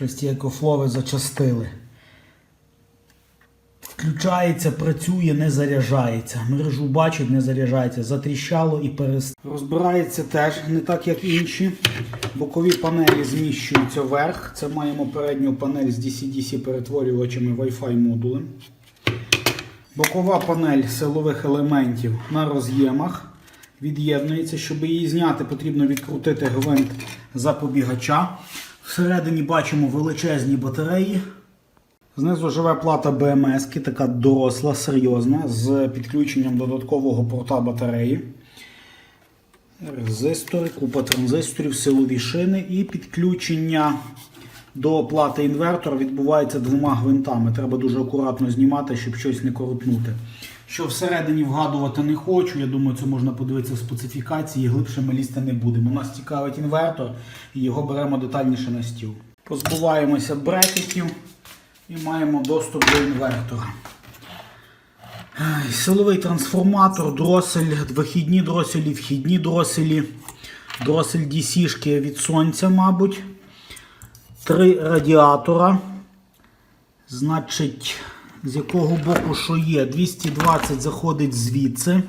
Щось ті екофлови зачастили. Включається, працює, не заряджається. Мережу бачить, не заряджається. Затріщало і перест. Розбирається теж не так, як інші. Бокові панелі зміщуються вверх. Це маємо передню панель з DC-DC перетворювачами Wi-Fi модулем. Бокова панель силових елементів на роз'ємах від'єднується. Щоб її зняти, потрібно відкрутити гвинт запобігача. Всередині бачимо величезні батареї. Знизу живе плата BMS, така доросла, серйозна, з підключенням додаткового порта батареї. Резистори, купа транзисторів, силові шини і підключення до плати інвертора відбувається двома гвинтами. Треба дуже акуратно знімати, щоб щось не коротнути. Що всередині вгадувати не хочу, я думаю, це можна подивитися в специфікації, глибше ми лізти не будемо. У Нас цікавить інвертор і його беремо детальніше на стіл. Позбуваємося брекетів і маємо доступ до інвертора. Силовий трансформатор, дросель, вихідні дроселі, вхідні дроселі, дросель DC-шки від сонця, мабуть. Три радіатора. Значить, з якого боку що є? 220 заходить звідси.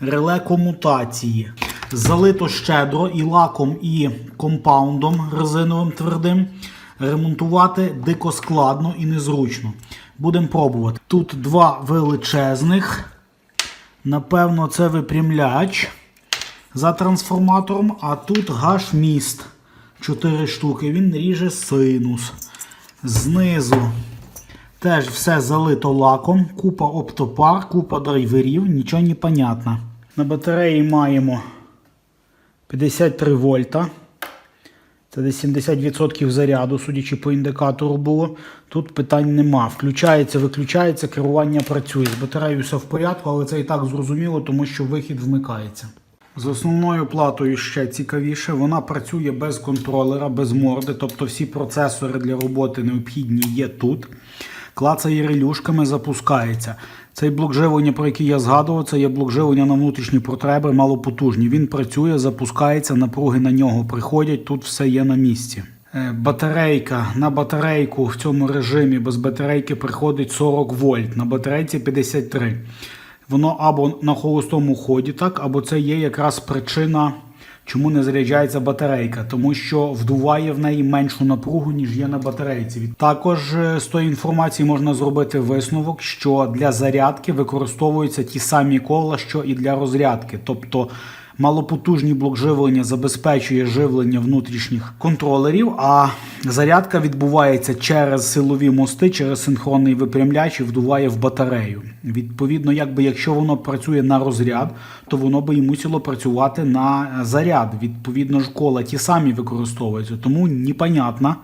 Реле комутації. Залито щедро і лаком, і компаундом резиновим твердим. Ремонтувати дико складно і незручно. Будемо пробувати. Тут два величезних. Напевно, це випрямляч за трансформатором, а тут гаш-міст. 4 штуки. Він ріже синус. Знизу теж все залито лаком, купа оптопар, купа драйверів, нічого не понятно. На батареї маємо 53 вольта. Це десь 70% заряду, судячи по індикатору було. Тут питань нема. Включається, виключається, керування працює. З батареєю все в порядку, але це і так зрозуміло, тому що вихід вмикається. З основною платою ще цікавіше, вона працює без контролера, без морди, тобто всі процесори для роботи необхідні є тут. Клацає релюшками, запускається. Цей блок живлення, про який я згадував, це є блок живлення на внутрішні потреби, малопотужні. Він працює, запускається, напруги на нього приходять, тут все є на місці. Е, Батарейка на батарейку в цьому режимі без батарейки приходить 40 вольт, на батарейці 53. Воно або на холостому ході, так, або це є якраз причина, чому не заряджається батарейка, тому що вдуває в неї меншу напругу, ніж є на батарейці. Також е, з тої інформації можна зробити висновок, що для зарядки використовуються ті самі кола, що і для розрядки. Тобто малопотужний блок живлення забезпечує живлення внутрішніх контролерів, а зарядка відбувається через силові мости, через синхронний випрямляч і вдуває в батарею. Відповідно, якби якщо воно працює на розряд, то воно би і мусило працювати на заряд. Відповідно ж, кола ті самі використовуються, тому непонятно.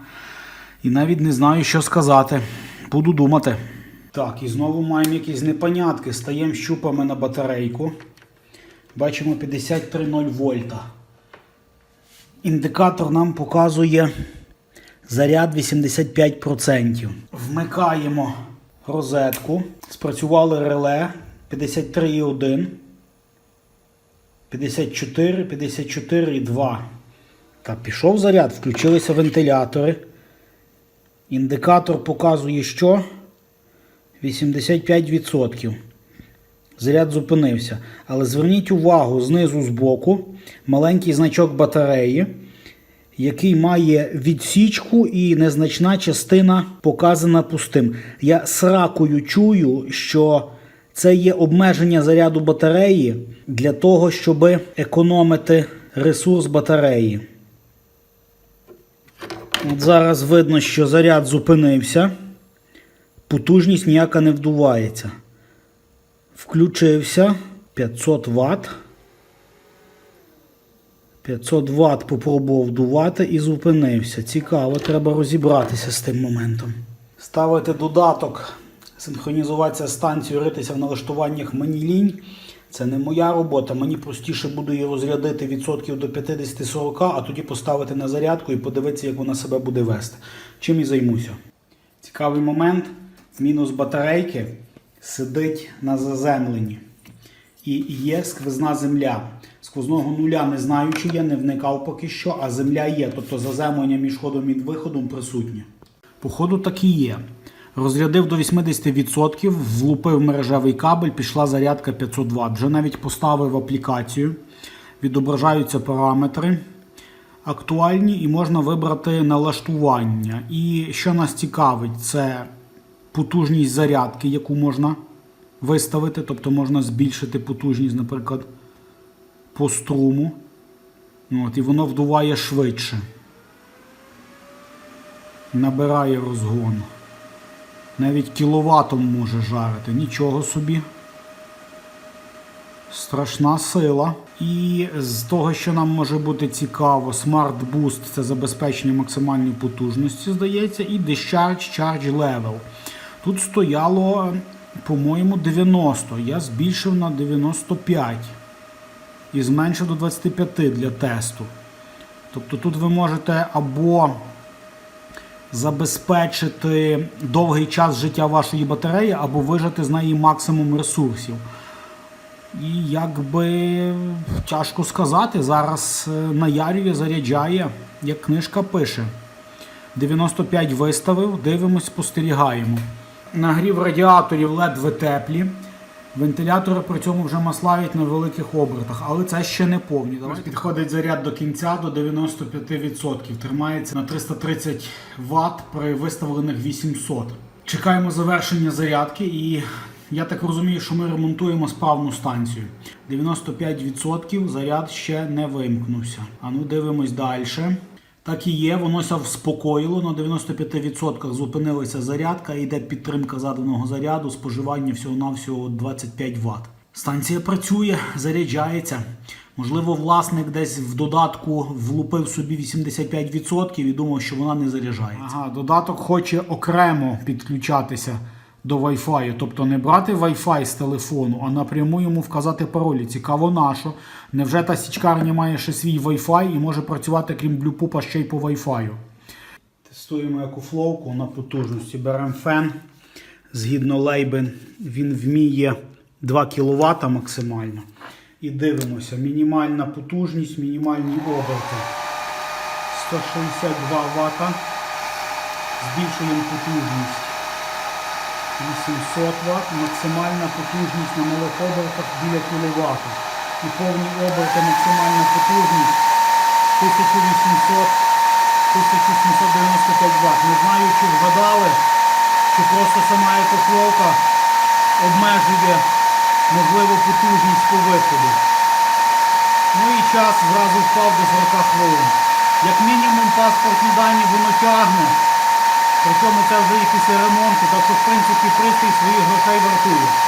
І навіть не знаю, що сказати. Буду думати. Так, і знову маємо якісь непонятки. Стаємо щупами на батарейку. Бачимо 53,0 вольта. Індикатор нам показує заряд 85%. Вмикаємо розетку. Спрацювали реле 53,1. 54, 54,2. Та пішов заряд, включилися вентилятори. Індикатор показує, що 85%. Заряд зупинився. Але зверніть увагу, знизу збоку маленький значок батареї, який має відсічку і незначна частина показана пустим. Я сракою чую, що це є обмеження заряду батареї для того, щоб економити ресурс батареї. От зараз видно, що заряд зупинився, потужність ніяка не вдувається. Включився 500 Вт. 500 Вт попробував вдувати і зупинився. Цікаво, треба розібратися з тим моментом. Ставити додаток, синхронізуватися з ритися в налаштуваннях мені лінь. Це не моя робота. Мені простіше буде її розрядити відсотків до 50-40, а тоді поставити на зарядку і подивитися, як вона себе буде вести. Чим і займуся. Цікавий момент. Мінус батарейки сидить на заземленні. І є сквозна земля. Сквозного нуля не знаю, чи є, не вникав поки що, а земля є, тобто заземлення між ходом і виходом присутнє. По ходу так і є. Розрядив до 80%, влупив мережевий кабель, пішла зарядка 500 Вт. Вже навіть поставив аплікацію, відображаються параметри актуальні і можна вибрати налаштування. І що нас цікавить, це потужність зарядки, яку можна виставити, тобто можна збільшити потужність, наприклад, по струму. От, і воно вдуває швидше. Набирає розгон. Навіть кіловатом може жарити. Нічого собі. Страшна сила. І з того, що нам може бути цікаво, Smart Boost це забезпечення максимальної потужності, здається, і Discharge Charge Level. Тут стояло, по-моєму, 90. Я збільшив на 95 і зменшив до 25 для тесту. Тобто тут ви можете або забезпечити довгий час життя вашої батареї, або вижати з неї максимум ресурсів. І якби тяжко сказати, зараз е, на Ярві заряджає, як книжка пише. 95 виставив, дивимось, спостерігаємо. Нагрів радіаторів ледве теплі. Вентилятори при цьому вже маслають на великих обертах, але це ще не повні. Давайте. Підходить заряд до кінця до 95%. Тримається на 330 Вт при виставлених 800. Чекаємо завершення зарядки і я так розумію, що ми ремонтуємо справну станцію. 95% заряд ще не вимкнувся. А ну дивимось далі. Так і є, воно ся вспокоїло. На 95% зупинилася зарядка, йде підтримка заданого заряду, споживання всього-навсього 25 Вт. Станція працює, заряджається. Можливо, власник десь в додатку влупив собі 85% і думав, що вона не заряджається. Ага, додаток хоче окремо підключатися до Wi-Fi, тобто не брати Wi-Fi з телефону, а напряму йому вказати паролі. Цікаво нащо. Невже та січкарня має ще свій Wi-Fi і може працювати крім блюпупа ще й по Wi-Fi? Тестуємо екофловку на потужності. Беремо фен. Згідно лейби, він вміє 2 кВт максимально. І дивимося. Мінімальна потужність, мінімальні оберти. 162 Вт. Збільшуємо потужність. 800 Вт, максимальна потужність на малих обертах біля кВт. І повні оберти максимальна потужність 1800 1795 Вт. Не знаю, чи вгадали, чи просто сама екофловка обмежує можливу потужність по виходу. Ну і час зразу впав до 40 хвилин. Як мінімум паспортні дані воно тягне. Причому це вже і після ремонту, так що в принципі пристрій своїх грошей вартує.